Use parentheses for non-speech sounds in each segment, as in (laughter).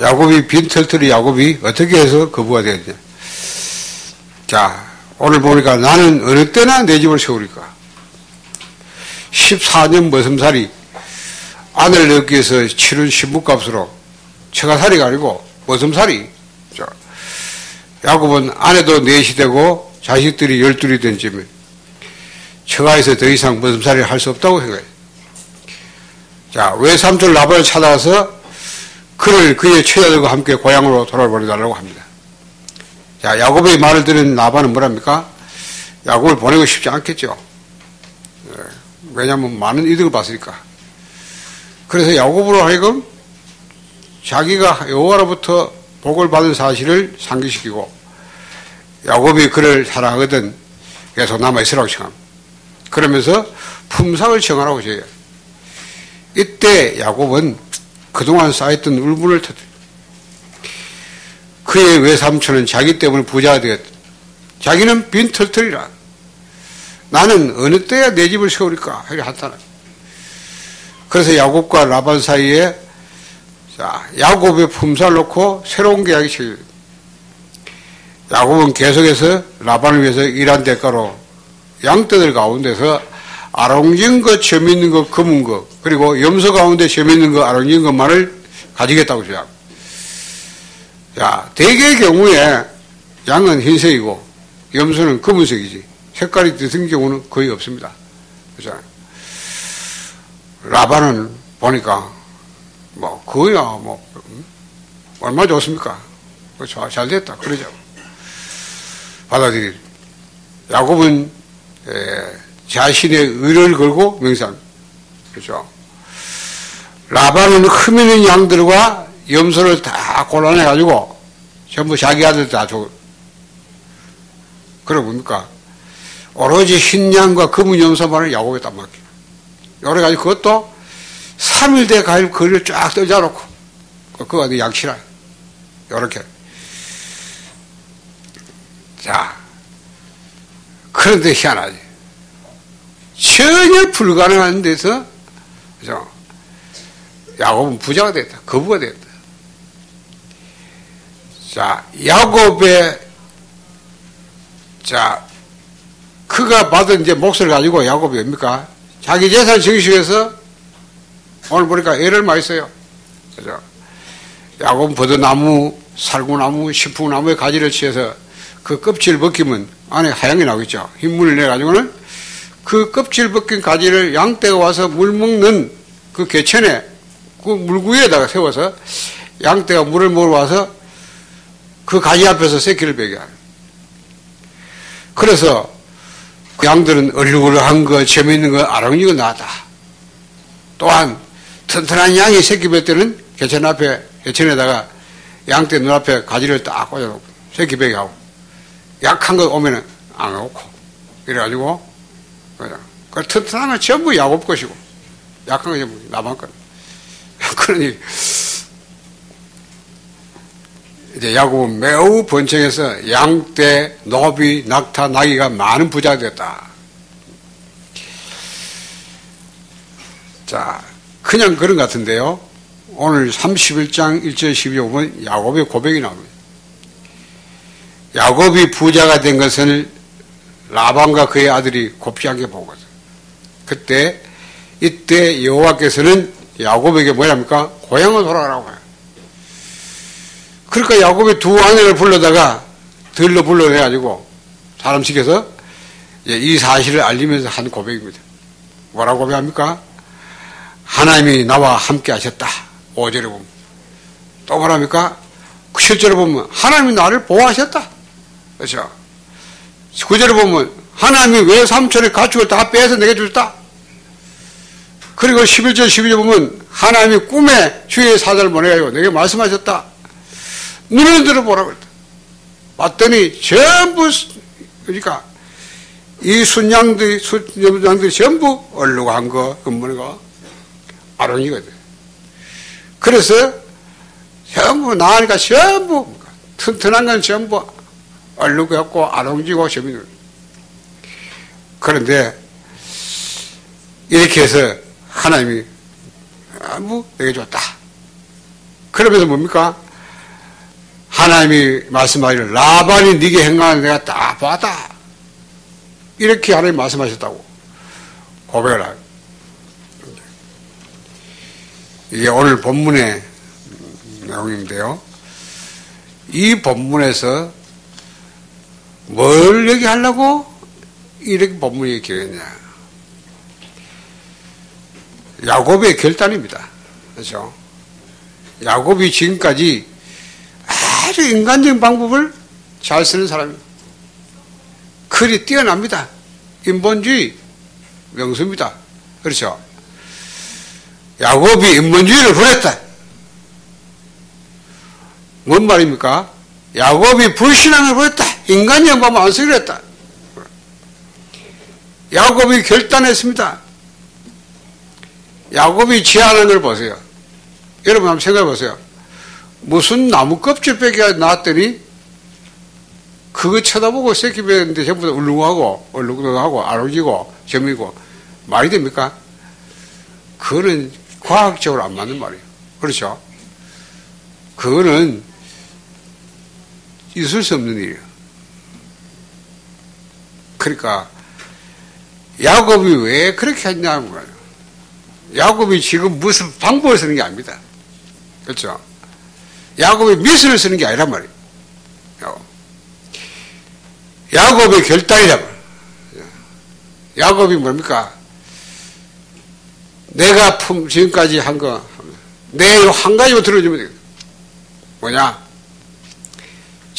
야곱이 빈털털이 야곱이 어떻게 해서 거부가 되었냐. 자, 오늘 보니까 나는 어느 때나 내 집을 세우리까. 14년 머슴살이 아내를 얻기 위해서 치른 신부값으로 처가살이가 아니고 머슴살이. 야곱은 아내도 넷이 되고 자식들이 열둘이 된 쯤에 처가에서 더 이상 머슴살이를 할수 없다고 생각해요. 자, 외삼촌 라반을 찾아와서 그를 그의 처자들과 함께 고향으로 돌아보내달라고 합니다. 자, 야곱의 말을 들은 라반은 뭐랍니까? 야곱을 보내고 싶지 않겠죠. 예, 왜냐하면 많은 이득을 봤으니까. 그래서 야곱으로 하여금 자기가 여호와로부터 복을 받은 사실을 상기시키고 야곱이 그를 사랑하거든 계속 남아있으라고 청합니다. 그러면서 품상을 청하라고 줘요. 이때 야곱은 그동안 쌓였던 울분을 터뜨려. 그의 외삼촌은 자기 때문에 부자가 되었다. 자기는 빈털털이라. 나는 어느 때야 내 집을 세우리까? 이렇게 한다. 그래서 야곱과 라반 사이에 자, 야곱의 품살 놓고 새로운 계약이 체결 야곱은 계속해서 라반을 위해서 일한 대가로 양떼들 가운데서 아롱진 것, 재밌는 것, 검은 것, 그리고 염소 가운데 재밌는 것, 아롱진 것만을 가지겠다고 주장. 자, 대개의 경우에 양은 흰색이고 염소는 검은색이지. 색깔이 드은 경우는 거의 없습니다. 그죠? 라반은 보니까 뭐 그거야 뭐 음? 얼마 좋습니까? 잘, 잘 됐다 그러죠. 받아들이. 야곱은 에, 자신의 의를 걸고 명상. 그렇죠. 라반은 흠있는 양들과 염소를 다 골라내가지고 전부 자기 아들 다 줘. 그러 뭡니까? 오로지 흰 양과 검은 염소만을 야곱에 딱 맡겨. 여러 가지 그것도 3일 대 가일 거리를 쫙 떨자놓고 그거 어디 양치라. 요렇게. 자. 그런데 희한하지. 전혀 불가능한 데서 그죠? 야곱은 부자가 됐다. 거부가 됐다. 자, 야곱의 자, 그가 받은 이제 몫을 가지고 야곱이 뭡니까? 자기 재산 정식에서 오늘 보니까 애를 많이 써요. 그죠? 야곱은 버드나무, 살구나무, 신풍나무의 가지를 치해서 그 껍질을 벗기면 안에 하양이 나오겠죠. 흰물을 내가지고는 그 껍질 벗긴 가지를 양떼가 와서 물 먹는 그 개천에 그 물구에다가 세워서 양떼가 물을 먹으러 와서 그 가지 앞에서 새끼를 베게 하는. 그래서 그 양들은 얼룩얼룩한 거, 재미있는 거, 아랑이가 나다. 또한 튼튼한 양이 새끼 뵐 때는 개천 앞에, 개천에다가 양떼 눈앞에 가지를 딱 꽂아놓고 새끼 베게 하고 약한 거 오면은 안 놓고 이래가지고 그냥. 그 튼튼한 건 전부 야곱 것이고, 약한 건 전부 나만 것. (laughs) 그러니, 이제 야곱은 매우 번창해서 양떼, 노비, 낙타, 나귀가 많은 부자가 됐다. 자, 그냥 그런 것 같은데요. 오늘 31장 1절 12절 보면 야곱의 고백이 나옵니다. 야곱이 부자가 된 것을 라반과 그의 아들이 곱지 않게 보거든. 그때 이때 여호와께서는 야곱에게 뭐랍니까? 고향을 돌아가라고 해요. 그러니까 야곱이 두 아내를 불러다가 들러 불러내가지고 사람 시켜서 이 사실을 알리면서 한 고백입니다. 뭐라고 고백합니까? 하나님이 나와 함께 하셨다. 5절에 보면. 또 뭐랍니까? 7절에 보면 하나님이 나를 보호하셨다. 그렇죠? 구절에 보면 하나님이 왜 삼촌의 가축을 다 빼서 내게 주셨다? 그리고 11절 12절 보면 하나님이 꿈에 주의 사자를 보내가지고 내게 말씀하셨다. 눈을 들어보라고 했다. 봤더니 전부 그러니까 이 순양들이 순양들이 전부 얼룩한 거, 금문거 아롱이거든. 그래서 전부 나으니까 전부 튼튼한 건 전부 얼룩했고 아롱지고 재밌는 그런데 이렇게 해서 하나님이 아무 내게 줬다. 그러면서 뭡니까? 하나님이 말씀하기를 라반이 네게 행하는 내가 다 봤다. 이렇게 하나님 말씀하셨다고 고백을 하요. 이게 오늘 본문의 내용인데요. 이 본문에서 뭘 얘기하려고 이렇게 본문이 기했냐. 야곱의 결단입니다. 그렇죠? 야곱이 지금까지 아주 인간적인 방법을 잘 쓰는 사람입니다. 글이 뛰어납니다. 인본주의 명수입니다. 그렇죠? 야곱이 인본주의를 버렸다. 뭔 말입니까? 야곱이 불신앙을 버렸다. 인간적 방법 안 쓰기로 했다. 야곱이 결단했습니다. 야곱이 지하는 걸 보세요. 여러분 한번 생각해 보세요. 무슨 나무 껍질 빼기가 나왔더니 그거 쳐다보고 새끼 뱉는데 전부 다 울릉하고 얼룩하고 아로지고 점이고 말이 됩니까? 그거는 과학적으로 안 맞는 말이에요. 그렇죠? 그거는 있을 수 없는 일이에요. 그러니까 야곱이 왜 그렇게 했냐는 거예요. 야곱이 지금 무슨 방법을 쓰는 게 아닙니다. 그렇죠? 야곱이 미술을 쓰는 게 아니란 말이에요. 야곱의 결단이란 말이에요. 야곱이 뭡니까? 내가 품, 지금까지 한 거, 내 한 가지만 들어주면 되겠다. 뭐냐?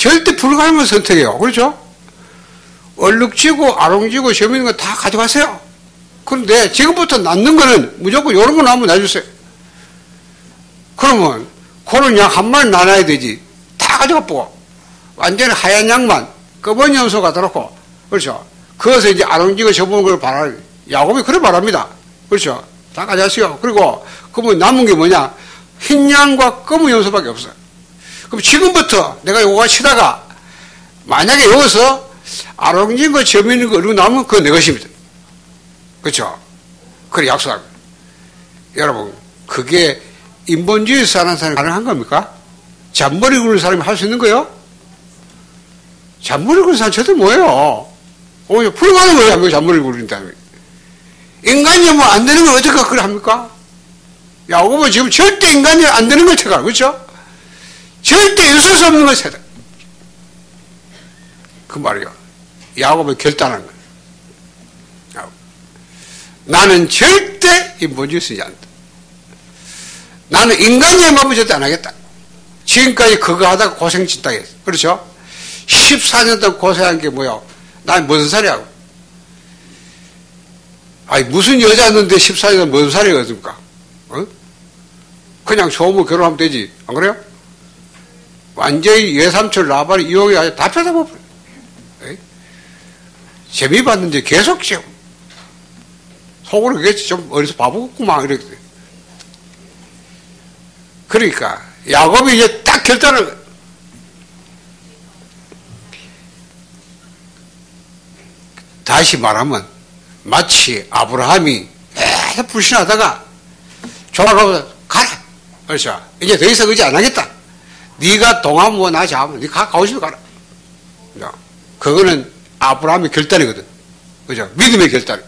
절대 불가능한 선택이에요. 그렇죠? 얼룩지고 아롱지고 점있는 거 다 가져가세요. 그런데 지금부터 낳는 거는 무조건 이런 거 나오면 놔주세요. 그러면 그런 양 한 마리 나눠야 되지. 다 가져가 보고. 완전히 하얀 양만 검은 염소 갖다 놓고. 그렇죠. 그것을 이제 아롱지고 접은 걸 바라, 야곱이 그래 바랍니다. 그렇죠. 다 가져가세요. 그리고 그러면 남은 게 뭐냐. 흰 양과 검은 염소밖에 없어요. 그럼 지금부터 내가 요가 치다가 만약에 여기서 아롱진 거, 점 있는 거, 이러고 나면 그거 내 것입니다. 그렇죠? 그래 약속합니다. 여러분, 그게 인본주의 사는 사람이 가능한 겁니까? 잔머리 굴는 사람이 할 수 있는 거요? 잔머리 굴는 사람 저도 뭐예요? 오히려 불가능한 거예요, 한 잔머리 굴린다면. 인간이 뭐 안 되는 걸 어떻게 그걸 합니까? 야곱은 지금 절대 인간이 안 되는 걸 찾아, 그렇죠? 절대 있을 수 없는 걸 찾아. 그 말이요. 야곱이 결단한 거예요. 나는 절대 인본주의 쓰지 않다. 나는 인간의 마음을 절대 안 하겠다. 지금까지 그거 하다가 고생 짓다 했어. 그렇죠? 14년 동안 고생한 게 뭐야? 난 무슨 살이야? 아니, 무슨 여자였는데 14년 무슨 살이겠습니까? 어? 그냥 좋으면 결혼하면 되지. 안 그래요? 완전히 예삼촌 라바를 이용해 가지고 다 펴다버려. 재미 봤는데 계속 지금 속으로 그게 좀 어디서 바보겠구만 이렇게. 그러니까 야곱이 이제 딱 결단을 다시 말하면 마치 아브라함이 계속 불신하다가 조라가고 가라. 그렇죠. 이제 더 이상 의지 안 하겠다 네가 동하면 뭐나 잡으면 네가 가고 싶으면 가라. 그거는 아브라함의 결단이거든. 그죠? 믿음의 결단.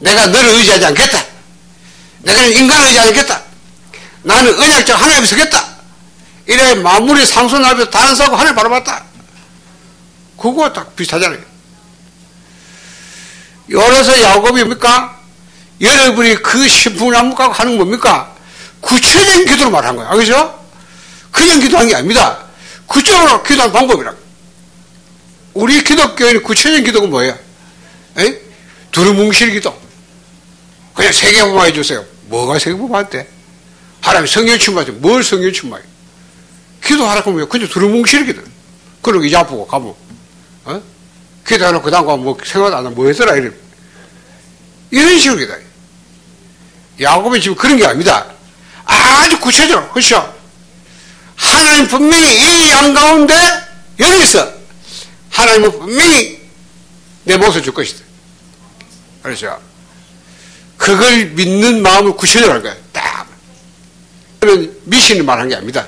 내가 너를 의지하지 않겠다. 내가 인간을 의지하지 않겠다. 나는 언약적 하나님을 서겠다. 이래 마무리 상손 앞에서 다른 사고 하늘 바라봤다. 그거 딱 비슷하잖아요. 열어서 야곱이 뭡니까? 여러분이 그 신풍나무 갖고 하는 뭡니까? 구체적인 기도로 말한 거야. 그죠? 그냥 기도한 게 아닙니다. 구체적으로 기도하는 방법이라. 우리 기독교인 구체적인 기도가 뭐예요? 에? 두루뭉실 기도. 그냥 세계보만 해주세요. 뭐가 세계보만한테? 하나님 성령 충만하지. 뭘 성령 충만해? 기도하라고 하면 그냥 두루뭉실 기도. 그러고 이제 아프고 가면, 어? 기도해놓고 그 다음 가면 뭐 생각 안 하면 뭐 했더라, 이래. 이런 식으로 기도해. 야곱이 지금 그런 게 아닙니다. 아주 구체적으로, 그렇죠? 하나님 분명히 이 양 가운데 여기 있어. 하나님은 분명히 내 몫을 줄 것이다. 그렇죠? 그걸 믿는 마음을 구체적으로 할 거야. 딱. 그는 미신을 말한 게 아닙니다.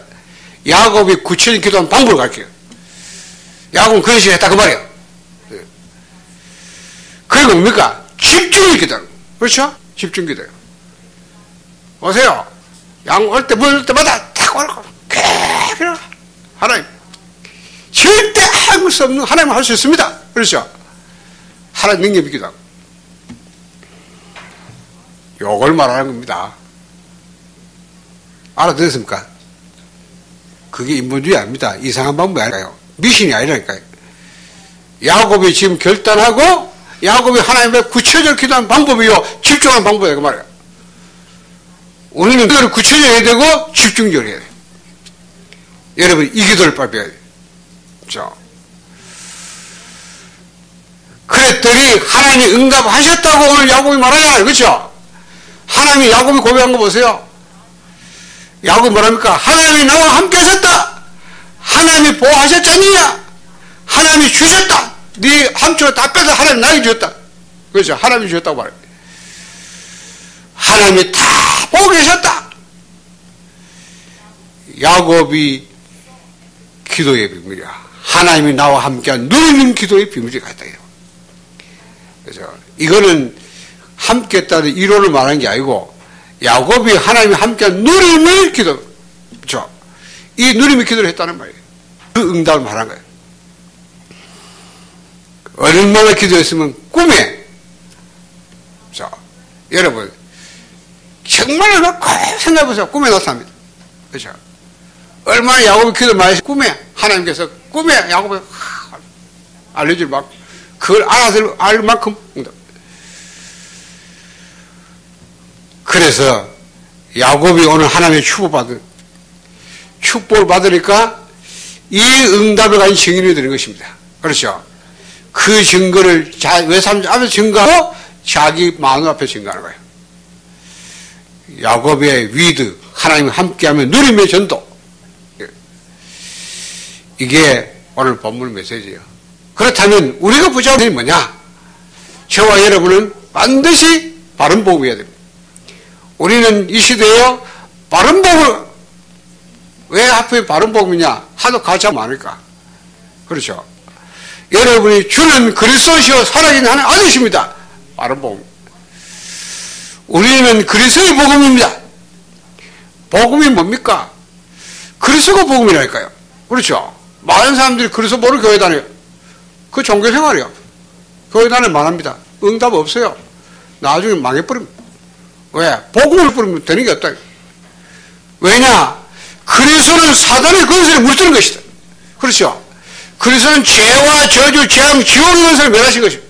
야곱이 구체적인 기도한 방법을 가르쳐요. 야곱은 그런 식으로 했다 그 말이에요. 예. 그리고 뭡니까? 집중을 기도 그렇죠? 집중 기도요. 오세요. 양 올 때 물 때마다 탁 오르고 그래 하나님 절대 할 수 없는 하나님은 할수 있습니다. 그렇죠? 하나님 능력이기도 하고 요걸 말하는 겁니다. 알아들었습니까? 그게 인본주의 아닙니다. 이상한 방법이 아니라요. 미신이 아니라니까요. 야곱이 지금 결단하고 야곱이 하나님의 구체적으로 기도하는 방법이요. 집중하는 방법이에요. 그 말이에요. 우리는 그걸 구체적으로 해야 되고 집중적으로 해야 돼요. 여러분 이 기도를 빨리 해야 돼요. 자. 그랬더니 하나님이 응답하셨다고 오늘 야곱이 말하잖아요. 그렇죠? 하나님이 야곱이 고백한 거 보세요. 야곱이 뭐랍니까? 하나님이 나와 함께 하셨다. 하나님이 보호하셨잖냐? 하나님이 주셨다. 네 함초가 다 빼서 하나님 나에게 주셨다. 그렇죠? 하나님이 주셨다고 말해요. 하나님이 다 보고 계셨다. 야곱이 기도의 비밀이야. 하나님이 나와 함께한 누리는 기도의 비밀이 같다. 그래서 이거는 함께 했다는 이론을 말하는 게 아니고 야곱이 하나님이 함께한 누림을 기도, 그렇죠? 이 누림의 기도를 했다는 말이에요. 그 응답을 말한 거예요. 얼마나 기도했으면 꿈에, 자, 여러분, 정말 놓고 생각해보세요. 꿈에 나타납니다. 그렇죠? 얼마나 야곱이 기도 많이. 꿈에 하나님께서 꿈에 야곱이 알려줄 막 그걸 알아들 알 만큼. 그래서 야곱이 오늘 하나님의 축복받은 축복을 받으니까 이 응답을 가진 증인이 되는 것입니다. 그렇죠? 그 증거를 자, 외삼 앞에 증거하고 자기 마누 앞에 증거하는 거예요. 야곱의 위드, 하나님 함께하면 누림의 전도. 이게 오늘 본문 메시지예요. 그렇다면 우리가 게 뭐냐? 저와 여러분은 반드시 바른 복음이어야 됩니다. 우리는 이 시대에 바른 복음을 왜 하필 바른 복음이냐? 하도 가짜 많으니까. 그렇죠. 여러분이 주는 그리스도시요 살아있는 하나님 아들이십니다. 바른 복음. 우리는 그리스도의 복음입니다. 복음이 뭡니까? 그리스도가 복음이라니까요. 그렇죠. 많은 사람들이 그리스도 모르는 교회 다녀요. 그 종교 생활이요. 교회 다니면 말합니다. 응답 없어요. 나중에 망해버립니다. 왜? 복음을 뿌리면 되는 게 없다. 왜냐? 그리스도는 사단의 권세를 물드는 것이다. 그렇죠? 그리스도는 죄와 저주, 재앙, 지옥의 권세를 멸하신 것입니다.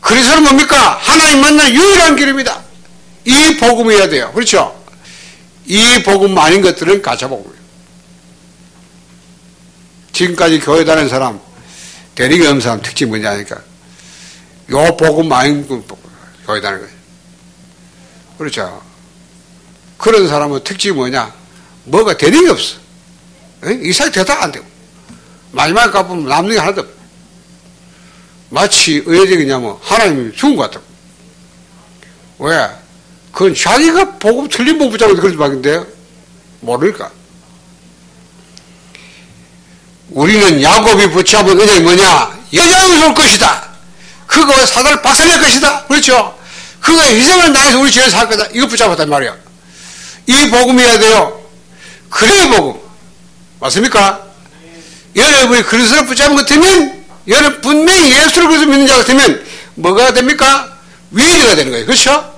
그리스도는 뭡니까? 하나님 만난 유일한 길입니다. 이 복음이어야 돼요. 그렇죠? 이 복음 아닌 것들은 가짜 복음이에요. 지금까지 교회 다니는 사람, 대리가 없는 사람 특징이 뭐냐 하니까, 요 복음 아닌 교회 다니는 거예요. 그렇죠. 그런 사람은 특징이 뭐냐? 뭐가 게 없어. 이사이 대답 안 되고. 마지막에 가보면 남는 게 하나도 없어. 마치 의외적이냐면 하나님이 죽은 것 같다고. 왜? 그건 자기가 보고 틀린 복 붙잡고 그러지 말인데 모를까? 우리는 야곱이 붙잡은 은혜이 뭐냐? 여자의 올 것이다. 그거 사단을 박살낼 것이다. 그렇죠? 그거 희생을 나해서 우리 죄를 살 거다. 이거 붙잡았단 말이야. 이 복음이어야 돼요. 그래 복음. 맞습니까? 여러분이 그리스도를 붙잡은 것 같으면 여러분 분명히 예수를 그리스도 믿는 자 같으면 뭐가 됩니까? 위기가 되는 거예요. 그렇죠?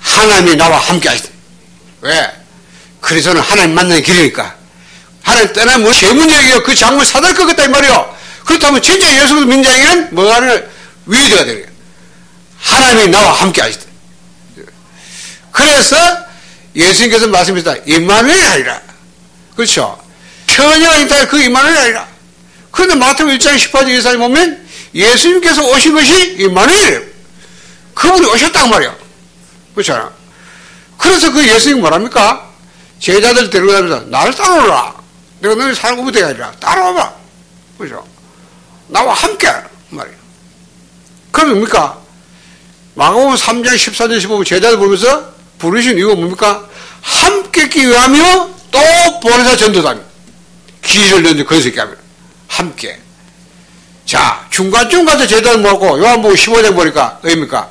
하나님이 나와 함께 하시다. 왜? 그리스도는 하나님 만나는 길이니까. 하나님 떠나면 재문적이요. 그 장물 사달 것 같다 이 말이요. 그렇다면 진짜 예수를 믿는 자에게는 뭐가 위기가 되는. 하나님이 나와 함께 하시다. 그래서 예수님께서 말씀하셨다. 임마누엘이 아니라. 그렇죠? 천녀가 있다. 그 임마누엘이 아니라. 그런데 마태복음 1장 18절 예사에 보면 예수님께서 오신 것이 임마누엘이에요. 그분이 오셨단 말이야. 그렇잖아. 그래서 그 예수님이 뭐랍니까? 제자들 데리고 다니면서 나를 따라오라. 내가 너희 살고 되가 아니라 따라와봐. 그죠? 나와 함께 말이야. 그럼 뭡니까? 마가복음 3장 14절 15분 제자들 보면서 부르신 이유가 뭡니까? 함께 기회하며 또 보내사 전도다. 기를 던져 건설게 하면 함께. 자, 중간쯤 가서 제대로 먹고 요한복음 15장 보니까 의입니까?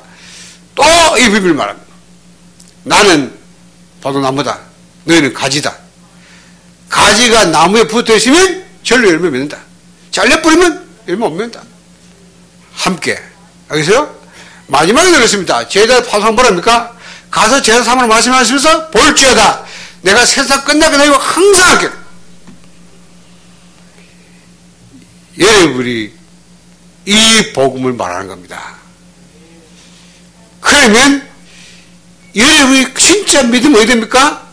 또 이 비밀 말합니다. 나는 바도나무다. 너희는 가지다. 가지가 나무에 붙어 있으면 절로 열매 맺는다. 잘려버리면 열매 못 맺는다. 함께. 알겠어요? 마지막에 들었습니다. 제자 파송 뭐랍니까? 가서 제자 사모를 말씀하시면서 볼지어다. 내가 세상 끝나게 되고 항상 할게. 여러분이 이 복음을 말하는 겁니다. 그러면 여러분이 진짜 믿으면 어디 됩니까?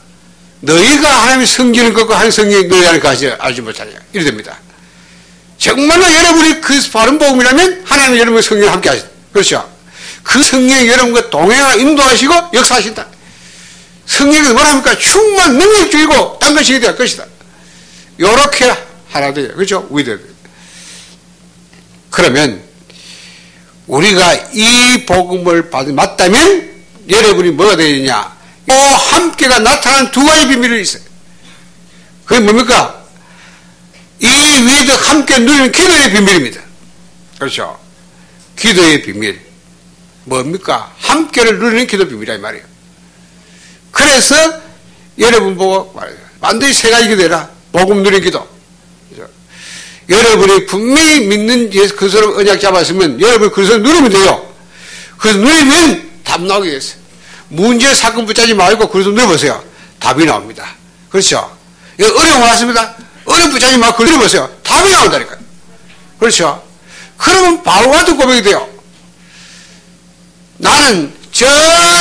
너희가 하나님의 성기는 것과 하나님의 성경이 너희 안에 가지 알지 못하냐. 이래 됩니다. 정말로 여러분이 그 바른 복음이라면 하나님의 여러분의 성경을 함께 하신다. 그렇죠? 그 성령이 여러분과 동행하 인도하시고 역사하신다. 성령이 뭐랍니까? 충만 능력주의고 딴 것이 될 것이다. 요렇게 하나 돼요. 그렇죠? 위대 그러면 우리가 이 복음을 받은 맞다면 여러분이 뭐가 되느냐? 이 함께가 나타난 두 가지 비밀이 있어요. 그게 뭡니까? 이 위에도 함께 누리는 기도의 비밀입니다. 그렇죠? 기도의 비밀. 뭡니까? 함께를 누리는 기도 비밀이라 이 말이에요. 그래서 여러분 보고 말해요. 반드시 세 가지 기도해라. 복음 누린 기도. 그렇죠? 여러분이 분명히 믿는 예수 그리스도 언약 잡았으면 여러분이 그리스도 누르면 돼요. 그래서 누리면 답 나오게 됐어요. 문제 사건 붙잡지 말고 그리스도 누려보세요. 답이 나옵니다. 그렇죠? 어려운 거 같습니다. 어려운 붙잡지 말고 누려보세요. 답이 나온다니까요. 그렇죠? 그러면 바로 같은 고백이 돼요. 나는 저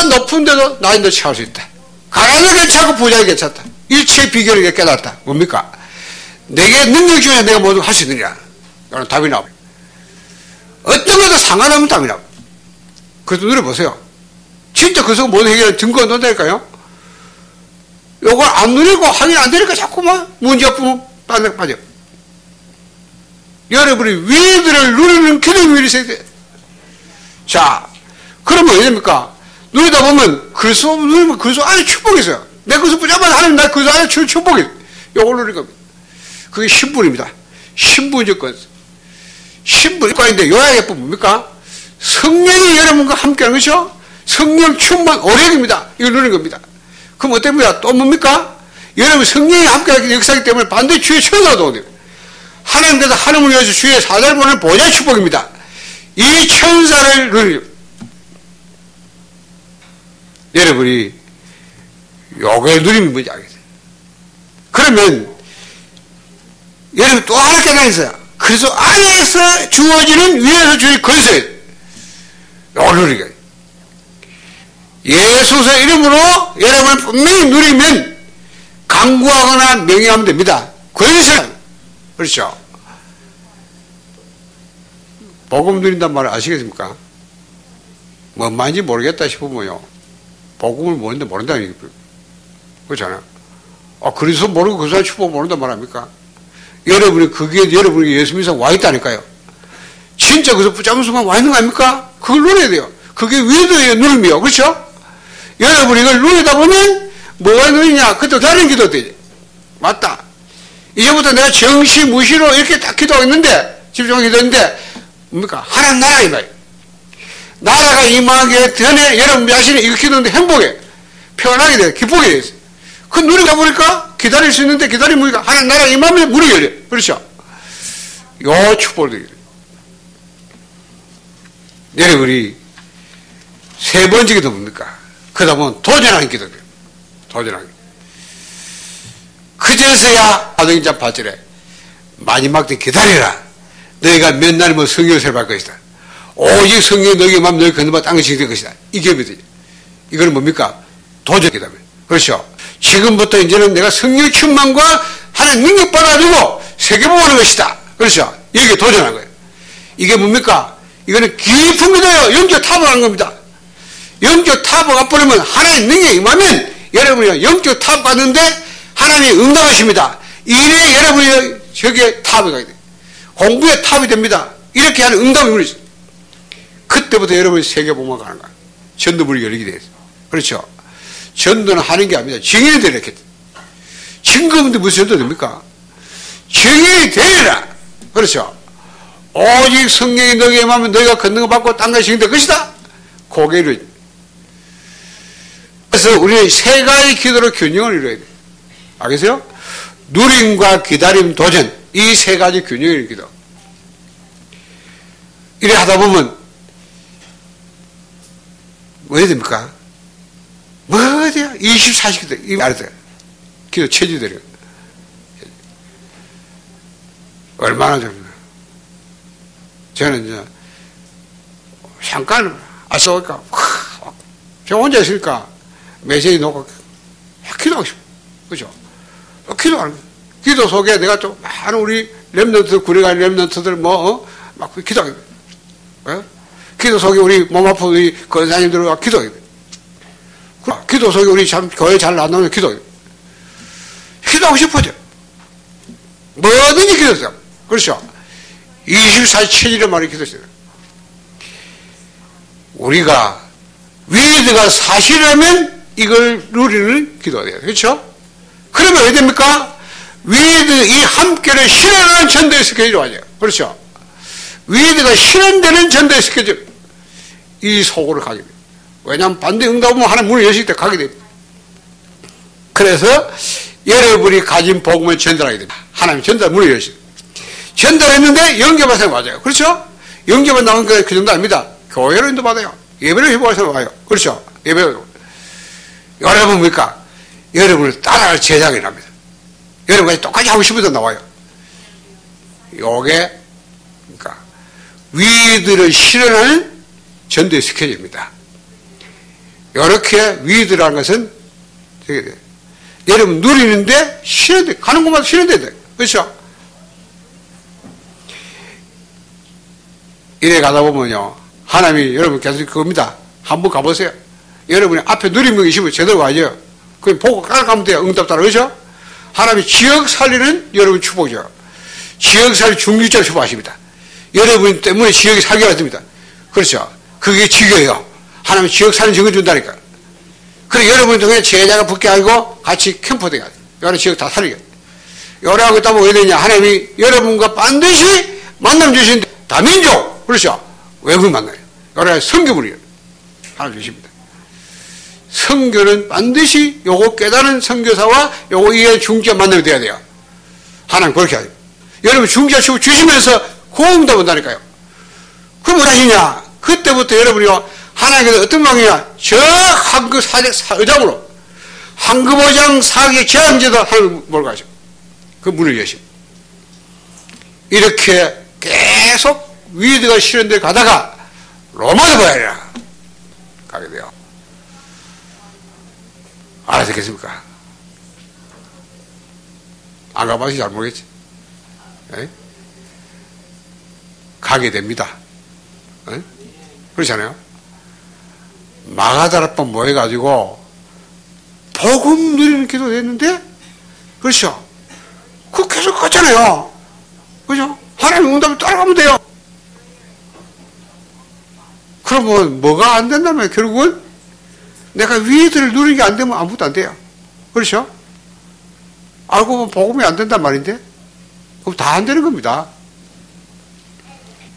높은 데도 나인도 취할 수 있다. 가난을 괜찮고 부자를 괜찮다. 일체의 비결을 깨달았다. 뭡니까? 내게 능력 중에 내가 모두 할 수 있느냐. 이런 답이 나옵니다. 어떤 것도 상관없는 답이 나옵니다. 그래서 누려보세요. 진짜 그 속은 모든 해결 증거가 논다니까요. 요걸 안 누리고 확인 안 되니까 자꾸만 문제 없으면 빠져, 빠져. 여러분이 위들을 누리는 기도밀이 있어야 돼. 자, 그러면 어됩니까 누리다 보면 그리스도 누리면 그리스도 안에 축복이 있어요. 내 그리스도 붙잡아 하나님 나 그리스도 안에 축복이. 요걸 누릴 겁니다. 그게 신분입니다. 신분 조건. 신분 조건인데 요약의 뭡니까? 성령이 여러분과 함께 하는 것이요. 성령 충만 오력입니다. 이걸 누리는 겁니다. 그럼 어떻습니까? 또 뭡니까? 여러분 성령이 함께 하기 역사기 때문에 반드시 주의 천사도 오요 하나님께서 하나님을 위해서 주의 사자를 보는 보좌 축복입니다. 이 천사를 누리 여러분이 요걸 누리면 뭔지 알겠어요. 그러면 여러분 또 하나 깨달아 있어요. 그래서 안에서 주어지는 위에서 주의 건설. 요걸 누리게. 예수의 이름으로 여러분을 분명히 누리면 강구하거나 명예하면 됩니다. 권세 그렇죠. 복음 누린단 말을 아시겠습니까? 뭔 말인지 모르겠다 싶으면요. 복음을 모르는데 모른다는 얘기죠. 그렇잖아요. 아, 그래서 모르고 그 사람 축복 모른단 말합니까? 여러분이 그게 여러분이 예수 믿어 와 있다니까요. 진짜 그래서 붙잡은 순간 와 있는 거 아닙니까? 그걸 누려야 돼요. 그게 위도의 누름이요. 그렇죠? 여러분이 이걸 누리다 보면 뭐가 누리냐? 그것도 다른 기도 되지. 맞다. 이제부터 내가 정시 무시로 이렇게 딱 기도하고 있는데, 집중하고 기도했는데, 뭡니까? 하나님 나라, 이 말이야. 나라가 임하기 전에 여러분 자신이 이거 기도하는데 행복해. 편하게 돼. 기쁘게 돼. 그 누리다 보니까 기다릴 수 있는데 기다리면 하나님 나라 임하면 문이 열려. 그렇죠? 요 축복을 드려요. 여러분이 세 번째 기도 뭡니까? 그 다음은 도전하는 기도돼요. 도전하는 기도. 그제서야 아동인자 8절에 마지막 때 기다리라. 너희가 몇 날이면 성경을 새할 것이다. 오직 성경이 너희 마음 너희 건너마 땅을 될 것이다. 이게 믿어요. 이거는 뭡니까? 도전이다. 그렇죠? 지금부터 이제는 내가 성령 충만과 하나님 능력 받아주고 세계보는 것이다. 그렇죠? 이게 도전한 거예요. 이게 뭡니까? 이거는 깊은 믿어요. 영적 타복한 겁니다. 영적 타복가 버리면 하나님 능력이 임하면 여러분이 영적 타복 받는데 하나님이 응답하십니다. 이래 여러분이 저게 탑이 가야 돼. 공부에 탑이 됩니다. 이렇게 하는 응답이 우리. 그때부터 여러분이 세계복만 가는 거야. 전도물이 열리게 돼있어 그렇죠. 전도는 하는 게 아닙니다. 증인이 되라. 증거인데 무슨 전도 됩니까? 증인이 되라. 그렇죠. 오직 성령이 너에게 임하면 너희가 거 받고 딴 것이 될 것이다. 고개를. 그래서 우리 세 가지 기도로 균형을 이루어야 돼. 알겠어요? 누림과 기다림, 도전. 이 세 가지 균형을 기도. 이래 하다 보면 뭐 해야 됩니까? 뭐 어디야? 24시 기도, 이 말이다. 기도 체질대로. 얼마나 좀, 저는 이제, 잠깐, 아싸니까, 저 혼자 있으니까, 메시지 놓고, 기도하고 싶어. 그죠? 기도하는. 기도 속에 내가 또 많은 우리 랩런트, 구리가 랩런트들 뭐, 어? 막 기도하게 돼. 어? 기도 속에 우리 몸 아픈 우리 권사님들과 기도하게 돼. 기도 속에 우리 참 교회 잘 나누는 기도. 기도하고 싶어져. 뭐든지 기도했어. 그렇죠? 24시 7일을 말이 기도했어요. 우리가 위드가 사실이라면 이걸 누리는 기도가 돼요. 그렇죠? 그러면 왜 됩니까? 위드 이 함께를 실현하는 전도의 스케줄이 와요. 그렇죠? 위드가 실현되는 전도의 스케줄. 이 속으로 가게 돼요. 왜냐하면 반대 응답하면 하나님 문을 여실 때 가게 됩니다. 그래서 여러분이 가진 복음을 전달하게 됩니다. 하나님 전달 문을 여실 전달했는데 영접하세요 맞아요. 그렇죠? 영접은 나온 그 정도 아닙니다. 교회로 인도받아요. 예배를 회복해서 와요. 그렇죠? 예배로. 여러분 뭡니까? 여러분을 따라갈 제작이 납니다. 여러분까지 똑같이 하고 싶어서 나와요. 요게, 그러니까, 위들을 실현하는 전도의 스케줄입니다. 이렇게 위드라는 것은 여러분 누리는데 실현돼 가는 곳마다 실현돼야 돼 그렇죠? 이래 가다 보면요 하나님이 여러분 계속 그겁니다 한번 가보세요 여러분이 앞에 누리면 있으면 제대로 와요 그럼 보고 깔아가면 돼요 응답 따라 그렇죠? 하나님이 지역 살리는 여러분 축복이죠 지역 살리 중립자 축복하십니다 여러분 때문에 지역이 살게 됩니다 그렇죠? 그게 지교예요 하나님 지역 사는 증거 준다니까. 그래 여러분 중에 제자가 붙게 알고 같이 캠프 돼야 돼. 여러 지역 다 살리게. 요래하고 있다 보면 왜 되냐. 하나님이 여러분과 반드시 만남 주신 다민족. 그렇죠. 외국 만나요. 요래 성교물이에요. 하나 주십니다. 성교는 반드시 요거 깨달은 성교사와 요거 이해 중재 만남이 돼야 돼요. 하나님 그렇게 하죠. 여러분 중재 주시면서 고응답 온다니까요. 그럼 뭐 하시냐? 그때부터 여러분이요. 하나님께서 어떤 방이냐? 저 황금 사장, 의장으로 황금오장 사기 제한제도 하나님 몰고 가죠. 그 문을 여시 이렇게 계속 위드가 실현돼 가다가 로마로 가야 가게 돼요. 알아듣겠습니까? 안 가봐서 잘 모르겠지. 에? 가게 됩니다. 에? 그렇잖아요. 마가다라빵 모여가지고 복음 누리는 기도 했는데 그렇죠? 그 계속 갔잖아요. 그죠? 하나님 응답을 따라가면 돼요. 그러면 뭐가 안 된다면 결국은 내가 위에들을 누리는 게 안 되면 아무것도 안 돼요. 그렇죠? 알고 보면 복음이 안 된단 말인데 그럼 다 안 되는 겁니다.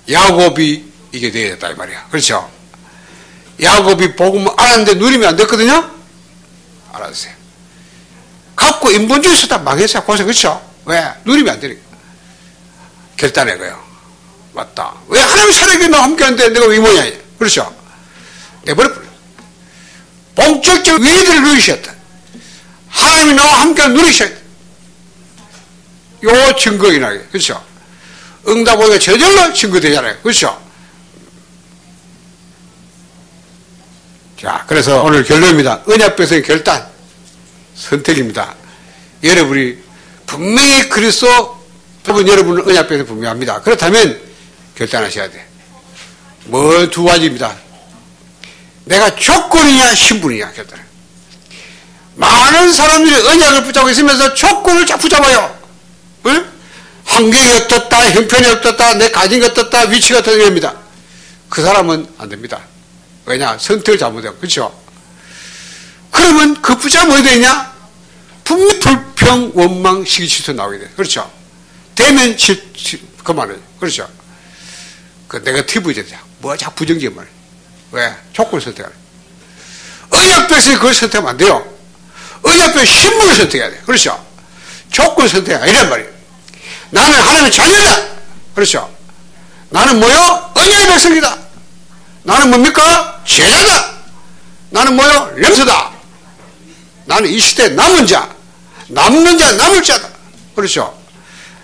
야곱이 이게 돼야 됐다 이 말이야. 그렇죠? 야곱이 복음을 알았는데 누리면 안 됐거든요? 알았어요. 갖고 인본주의 쓰다 망했어요. 고생, 그렇죠? 왜? 누리면 안 되니까. 결단해, 거요. 맞다. 왜 하나님 사랑이 나 함께 하는데 내가 왜 뭐냐? 그렇죠? 내버려버려. 본격적 위기를 누리셨다. 하나님이 나와 함께 돼. 요 증거이 나게. 그렇죠? 응답 오기가 저절로 증거되잖아요. 그렇죠? 자, 그래서 오늘 결론입니다. 언약 배송의 결단, 선택입니다. 여러분이 분명히 그리스도 여러분 여러분은 언약 배송 분명합니다. 그렇다면 결단하셔야 돼. 뭐두 가지입니다. 내가 조건이냐 신분이냐 결단. 많은 사람들이 언약을 붙잡고 있으면서 조건을 자꾸 잡아요. 응? 환경이 어떻다, 형편이 어떻다, 내 가진 것 어떻다, 위치가 어떻다 이럽니다. 그 사람은 안 됩니다. 왜냐? 선택을 잘못해요. 그렇죠? 그러면 그 부자 뭐 되냐? 분명 불평, 원망, 시기, 질투 나오게 돼. 그렇죠? 되면 질, 그만해. 그렇죠? 그 네거티브죠. 뭐 자꾸 부정적인 말. 왜? 조건 선택하래. 언약백성이 그걸 선택하면 안 돼요. 언약백 신문을 선택해야 돼. 그렇죠? 조건 선택 아니란 말이에요. 나는 하나님의 자녀다. 그렇죠? 나는 뭐요? 언약의 백성이다. 나는 뭡니까? 제자다. 나는 뭐요? 렘서다. 나는 이 시대 남은 자. 남는 자, 남을 자다. 그렇죠?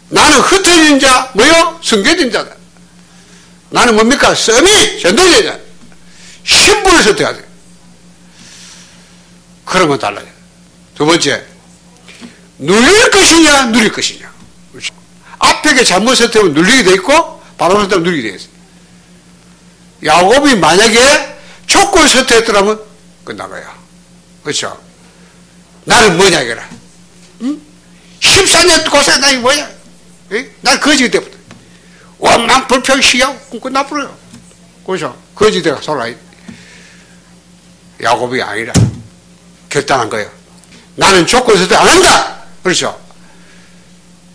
나는 흩어진 자, 뭐요? 숨겨진 자다. 나는 뭡니까? 썸이 전도제자. 신분을 선택하세요. 그러면 달라요. 두 번째, 누릴 것이냐, 누릴 것이냐. 앞에 잘못 선택하면 눌리게 돼 있고, 바로 선택하면 누리게 돼 있어요. 야곱이 만약에 조건 선택했더라면 끝난 거야. 그렇죠? 나는 뭐냐, 이거라. 응? 14년 고생한 이 뭐냐? 응? 난 거지 때부터. 원망 불평 시하고 끝나버려요. 그렇죠? 거지대가 솔라 야곱이 아니라 결단한 거예요. 나는 조건 선택 안 한다. 그렇죠?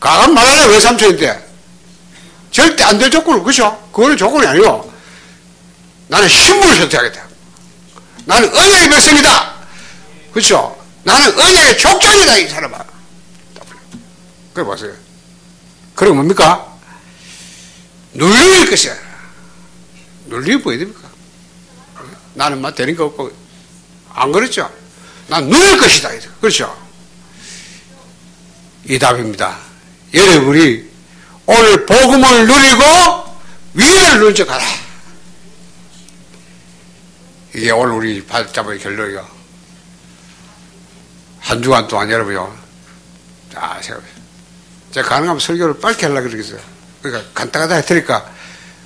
가감 말하려 외삼촌인데 절대 안 될 조건을 그렇죠? 그거는 조건이 아니고 나는 신분을 선택하겠다. 나는 언약의 백성이다. 그렇죠? 나는 언약의 족장이다 이 사람아. 그래 보세요. 그럼 뭡니까? 눌릴 것이야. 눌리면 뭐야 됩니까? 나는 막 되는 거 없고 안 그렇죠? 난 누릴 것이다. 그렇죠? 이 답입니다. 여러분이 오늘 복음을 누리고 위를 누른 척 하라. 이게 오늘 우리 발잡의 결론이요. 한 주간 동안 여러분요. 자, 제가, 제가 가능하면 설교를 빨리 하려고 그러겠어요. 그러니까 간단하다 했으니까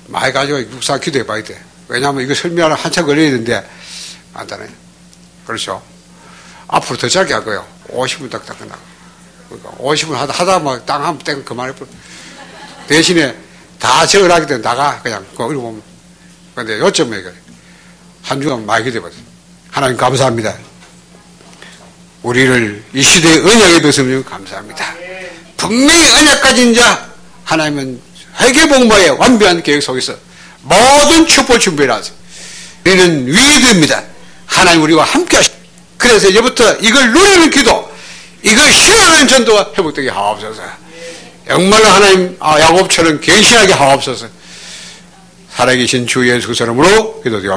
많이 가지고 육사 기도해 봐야 돼. 왜냐하면 이거 설명하려 한참 걸려야 되는데, 간단해. 그렇죠. 앞으로 더 짧게 할 거예요. 50분 딱딱 끝나고. 그러니까 50분 하다, 하다 막땅 한번 땡 그만해버려. 대신에 다 적으라기 때문에 나가. 그냥, 그거 보면. 근데 요점에 이거. 한 주간 많이 기도해 봤어요. 하나님 감사합니다. 우리를 이 시대의 언약의 백성님 감사합니다. 분명히 언약 가진 자, 하나님은 회개복마의 완벽한 계획 속에서 모든 축복 준비를 하세요. 우리는 위대입니다. 하나님 우리와 함께 하시 그래서 이제부터 이걸 누리는 기도, 이걸 실현하는 전도가 회복되게 하옵소서. 정말로 하나님 아, 야곱처럼 견신하게 하옵소서. 살아계신 주 예수 이름으로 기도드립니다.